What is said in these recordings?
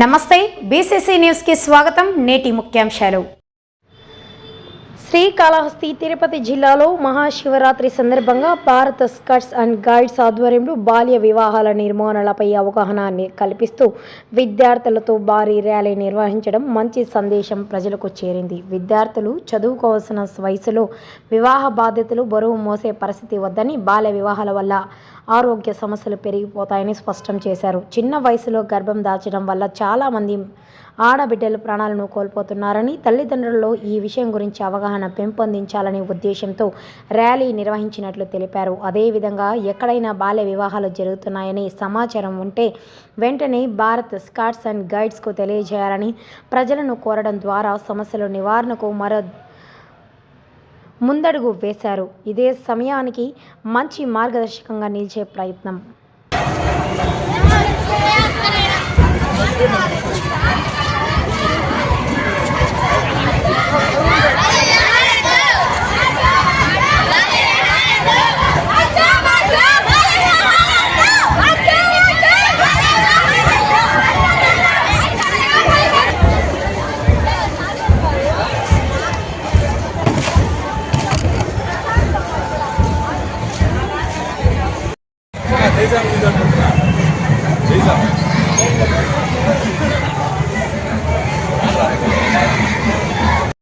నమస్తే బీసీసీ న్యూస్కి స్వాగతం. నేటి ముఖ్యాంశాలు. శ్రీకాళహస్తి తిరుపతి జిల్లాలో మహాశివరాత్రి సందర్భంగా భారత స్కట్స్ అండ్ గైడ్స్ ఆధ్వర్యంలో బాల్య వివాహాల నిర్మూలనలపై అవగాహన కల్పిస్తూ విద్యార్థులతో భారీ ర్యాలీ నిర్వహించడం మంచి సందేశం ప్రజలకు చేరింది. విద్యార్థులు చదువుకోవాల్సిన వయసులో వివాహ బాధ్యతలు బరువు మోసే పరిస్థితి వద్దని బాల్య వివాహాల వల్ల ఆరోగ్య సమస్యలు పెరిగిపోతాయని స్పష్టం చేశారు. చిన్న వయసులో గర్భం దాచడం వల్ల చాలామంది ఆడబిడ్డలు ప్రాణాలను కోల్పోతున్నారని తల్లిదండ్రుల్లో ఈ విషయం గురించి అవగాహన పెంపొందించాలనే ఉద్దేశంతో ర్యాలీ నిర్వహించినట్లు తెలిపారు. అదేవిధంగా ఎక్కడైనా బాల్య వివాహాలు జరుగుతున్నాయని సమాచారం ఉంటే వెంటనే భారత్ స్కాట్స్ అండ్ గైడ్స్కు తెలియజేయాలని ప్రజలను కోరడం ద్వారా సమస్యల నివారణకు మరో ముందడుగు వేశారు. ఇదే సమయానికి మంచి మార్గదర్శకంగా నిలిచే ప్రయత్నం.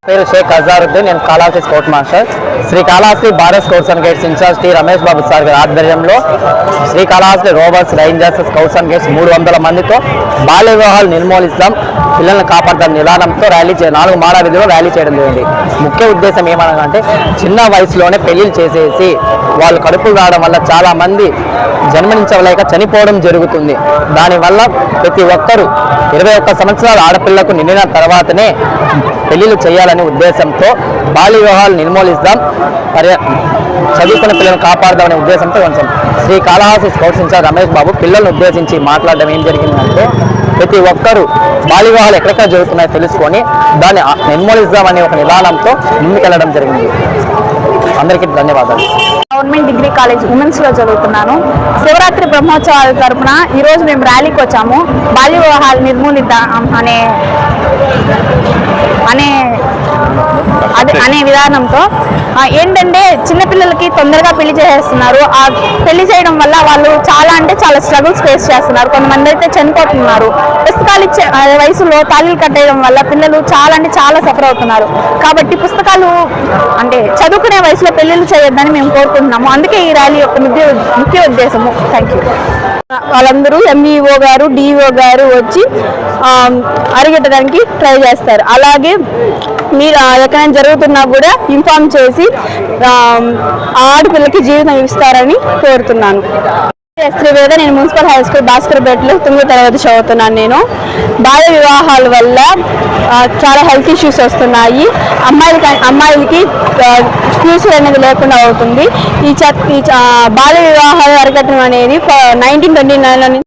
పేరు షేక్ అజారుద్దీన్ నేను Kalahasti sport master. Srikalahasti Bharat scouts and guides in charge T Ramesh Babu sir గారి ఆధ్వర్యంలో Srikalahasti rovers rangers scouts and guides మూడు వందల మందితో బాల్య వివాహాలు నిర్మూలిస్తాం పిల్లల్ని కాపాడతాం నిదానంతో ర్యాలీ చే నాలుగు మాడా ర్యాలీ చేయడం జరిగింది. ముఖ్య ఉద్దేశం ఏమనగా అంటే చిన్న వయసులోనే పెళ్ళిళ్ళు చేసేసి వాళ్ళు కడుపులు రావడం వల్ల చాలామంది జన్మనించలేక చనిపోవడం జరుగుతుంది. దానివల్ల ప్రతి ఒక్కరూ ఇరవై ఒక్క సంవత్సరాల ఆడపిల్లకు నిండిన తర్వాతనే పెళ్ళిళ్ళు చేయాలనే ఉద్దేశంతో బాల్య వివాహాలు నిర్మూలిస్తాం పర్య చదువుకున్న పిల్లలను కాపాడదామనే ఉద్దేశంతో కొంచెం Sri Kalahasti scouts in charge Ramesh Babu. పిల్లలను ఉద్దేశించి మాట్లాడడం ఏం జరిగిందంటే ప్రతి ఒక్కరూ బాల్య వివాహాలు ఎక్కడెక్కడ జరుగుతున్నాయో తెలుసుకొని దాన్ని నిర్మూలిద్దామనే ఒక నిదానంతో ముందుకెళ్ళడం జరిగింది. అందరికీ ధన్యవాదాలు. గవర్నమెంట్ డిగ్రీ కాలేజ్ ఉమెన్స్లో చదువుతున్నాను. శివరాత్రి బ్రహ్మోత్సవాల తరపున ఈ రోజు మేము ర్యాలీకి వచ్చాము. బాల్య వివాహాలు నిర్మూలిద్దాం అనే అనే అనే విధానంతో ఏంటంటే చిన్నపిల్లలకి తొందరగా పెళ్ళి చేసేస్తున్నారు. ఆ పెళ్ళి చేయడం వల్ల వాళ్ళు చాలా అంటే చాలా స్ట్రగుల్స్ ఫేస్ చేస్తున్నారు. కొంతమంది అయితే చనిపోతున్నారు. పుస్తకాలు ఇచ్చే వయసులో తాళీలు కట్టేయడం వల్ల పిల్లలు చాలా అంటే చాలా సఫర్ అవుతున్నారు. కాబట్టి పుస్తకాలు అంటే చదువుకునే వయసులో పెళ్ళిళ్ళు చేయొద్దని మేము కోరుకుంటున్నాము. అందుకే ఈ ర్యాలీ యొక్క ముఖ్య ముఖ్య ఉద్దేశము. థ్యాంక్ యూ వాళ్ళందరూ ఎంఈఓ గారు డిఓ గారు వచ్చి అరిగెట్టడానికి ట్రై చేస్తారు. అలాగే మీరు ఎక్కడైనా జరుగుతున్న కూడా ఇన్ఫార్మ్ చేసి ఆడపిల్లకి జీవితం ఇస్తారని కోరుతున్నాను. శ్రీవేద నేను మున్సిపల్ హై స్కూల్ భాస్కర్పేటలో తొమ్మిది తరగతి చదువుతున్నాను నేను. బాల్య వివాహాల వల్ల చాలా హెల్త్ ఇష్యూస్ వస్తున్నాయి. అమ్మాయిలకి అమ్మాయిలకి ఫ్యూచర్ అనేది లేకుండా అవుతుంది. ఈ చ ఈ బాల్య వివాహాలు అరికట్టడం అనేది నైన్టీన్ ట్వంటీ నైన్